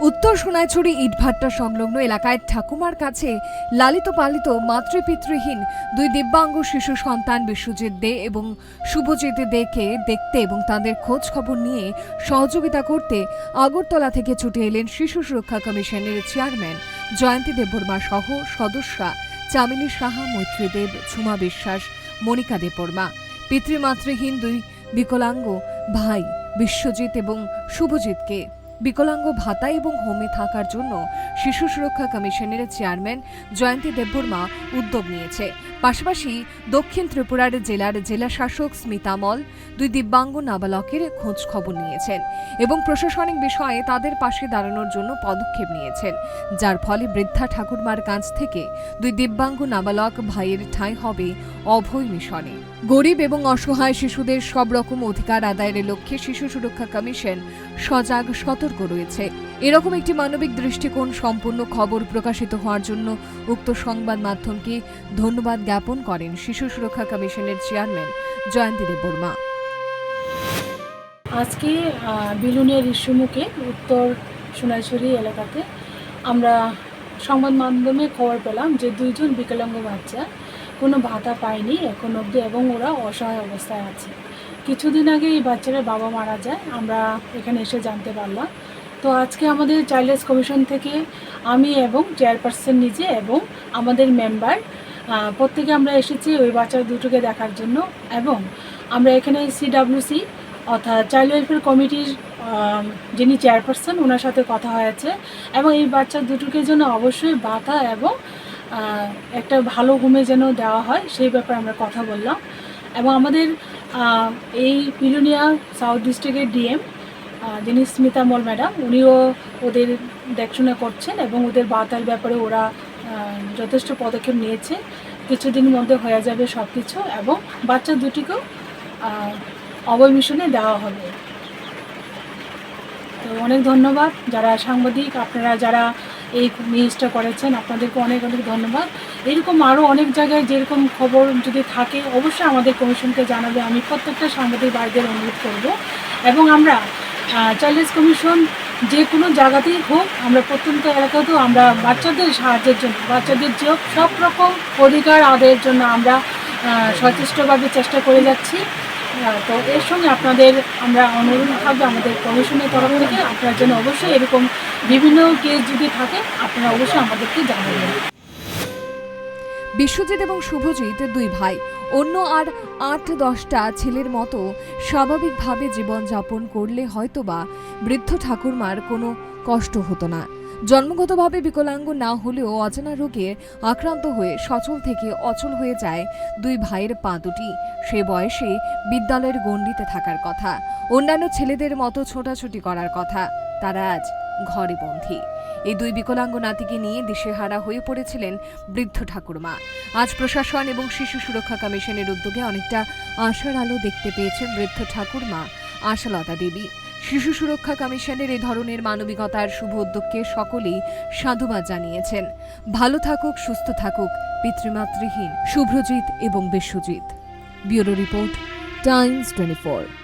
উত্তর সোনাইছড়ি ইটভাট্টা সংলগ্ন এলাকায় ঠাকুমার কাছে লালিত পালিত মাতৃপিতৃহীন দুই দিব্যাঙ্গ শিশু সন্তান বিশ্বজিৎ দে এবং শুভজিৎ দেকে দেখতে এবং তাদের খোঁজ খবর নিয়ে সহযোগিতা করতে আগরতলা থেকে ছুটে এলেন শিশু সুরক্ষা কমিশনের চেয়ারম্যান জয়ন্তী দেববর্মা সহ সদস্যা চামেলি সাহা মৈত্রী দেব ঝুমা বিশ্বাস, মনিকা দেববর্মা। পিতৃমাতৃহীন দুই বিকলাঙ্গ ভাই বিশ্বজিৎ এবং শুভজিৎকে বিকলাঙ্গ ভাতা এবং হোমে থাকার জন্য শিশু সুরক্ষা কমিশনের চেয়ারম্যান জয়ন্তী দেববর্মা উদ্যোগ নিয়েছে। পাশাপাশি দক্ষিণ ত্রিপুরার জেলার জেলা শাসক স্মিতা মল দুই দিব্যাঙ্গ নাবালকের খোঁজ খবর নিয়েছেন এবং প্রশাসনিক বিষয়ে তাদের পাশে দাঁড়ানোর জন্য পদক্ষেপ নিয়েছেন, যার ফলে বৃদ্ধা ঠাকুরমার কাছ থেকে দুই দিব্যাঙ্গ নাবালক ভাইয়ের ঠাঁই হবে অভয় মিশনে। গরিব এবং অসহায় শিশুদের সব রকম অধিকার আদায়ের লক্ষ্যে শিশু সুরক্ষা কমিশন সজাগ সতর্ক রয়েছে। এরকম একটি মানবিক দৃষ্টিকোণ সম্পূর্ণ খবর প্রকাশিত হওয়ার জন্য উক্ত সংবাদ মাধ্যমকে ধন্যবাদ জ্ঞাপন করেন শিশু সুরক্ষা কমিশনের চেয়ারম্যান জয়ন্তী দেববর্মা। আজকে আহ, বিলুনিয়া ঋষ্যমুখে উত্তর সোনাইছড়ি এলাকাতে আমরা সংবাদ মাধ্যমে খবর পেলাম যে দুইজন বিকলাঙ্গ বাচ্চা কোনো ভাতা পায়নি এখন অবধি এবং ওরা অসহায় অবস্থায় আছে। কিছুদিন আগে এই বাচ্চারা বাবা মারা যায় আমরা এখানে এসে জানতে পারলাম। তো আজকে আমাদের চাইল্ডস কমিশন থেকে আমি এবং চেয়ারপারসন নিজে এবং আমাদের মেম্বার প্রত্যেকে আমরা এসেছি ওই বাচ্চা দুটোকে দেখার জন্য এবং আমরা এখানে সিডাব্লিউসি অর্থাৎ চাইল্ড ওয়েলফেয়ার কমিটির যিনি চেয়ারপারসন ওনার সাথে কথা হয়েছে এবং এই বাচ্চা দুটোকে জন্য অবশ্যই বাধা এবং একটা ভালো ঘুমে যেন দেওয়া হয় সেই ব্যাপারে আমরা কথা বললাম এবং আমাদের এই পিলুনিয়া সাউথ ডিস্ট্রিক্টের ডিএম যিনি স্মিতা মল ম্যাডাম, উনিও ওদের দেখশোনা করছেন এবং ওদের বাতার ব্যাপারে ওরা যথেষ্ট পদক্ষেপ নিয়েছে। কিছুদিনের মধ্যে হয়ে যাবে সব কিছু এবং বাচ্চা দুটিকেও অবয় মিশনে দেওয়া হবে। তো অনেক ধন্যবাদ যারা সাংবাদিক, আপনারা যারা এই নিউজটা করেছেন, আপনাদেরকে অনেক অনেক ধন্যবাদ। এরকম আরও অনেক জায়গায় যেরকম খবর যদি থাকে, অবশ্যই আমাদের কমিশনকে জানাবে। আমি প্রত্যেকটা সাংবাদিক ভাইদের অনুরোধ করব। এবং আমরা চাইল্ডস কমিশন যে কোনো জায়গাতেই হোক, আমরা প্রত্যন্ত এলাকাতেও আমরা বাচ্চাদের সাহায্যের জন্য, বাচ্চাদের যে সব রকম অধিকার আদায়ের জন্য আমরা সচেষ্টভাবে চেষ্টা করে যাচ্ছি। তো এর সঙ্গে আপনাদের আমরা অনুরোধ থাকবে আমাদের কমিশনের তরফ থেকে। আপনার জন্য অবশ্যই এরকম বিভিন্ন কেস যদি থাকে, আপনারা অবশ্যই আমাদেরকে জানাবেন। বিশ্বজিৎ এবং শুভজিৎ দুই ভাই। অন্য আর আট দশটা ছেলের মতো স্বাভাবিকভাবে জীবনযাপন করলে হয়তোবা বৃদ্ধ ঠাকুরমার কোনো কষ্ট হতো না। জন্মগতভাবে বিকলাঙ্গ না হলেও অজানা রোগে আক্রান্ত হয়ে সচল থেকে অচল হয়ে যায় দুই ভাইয়ের পা দুটি। সে বয়সে বিদ্যালয়ের গণ্ডিতে থাকার কথা। অন্যান্য ছেলেদের মতো ছোটাছুটি করার কথা। তারা আজ ঘরে বন্দী। এই দুই বিকলাঙ্গ নাতিকে নিয়ে দিশেহারা হয়ে পড়েছিলেন বৃদ্ধ ঠাকুরমা। আজ প্রশাসন এবং শিশু সুরক্ষা কমিশনের উদ্যোগে অনেকটা আশার আলো দেখতে পেয়েছেন বৃদ্ধ ঠাকুরমা, আশালতা দেবী। শিশু সুরক্ষা কমিশনের এ ধরনের মানবিকতার শুভ উদ্যোগকে সকলেই সাধুবাদ জানিয়েছেন। ভালো থাকুক, সুস্থ থাকুক, পিতৃমাতৃহীন, শুভ্রজিৎ এবং Biswajit. Bureau report, Times twenty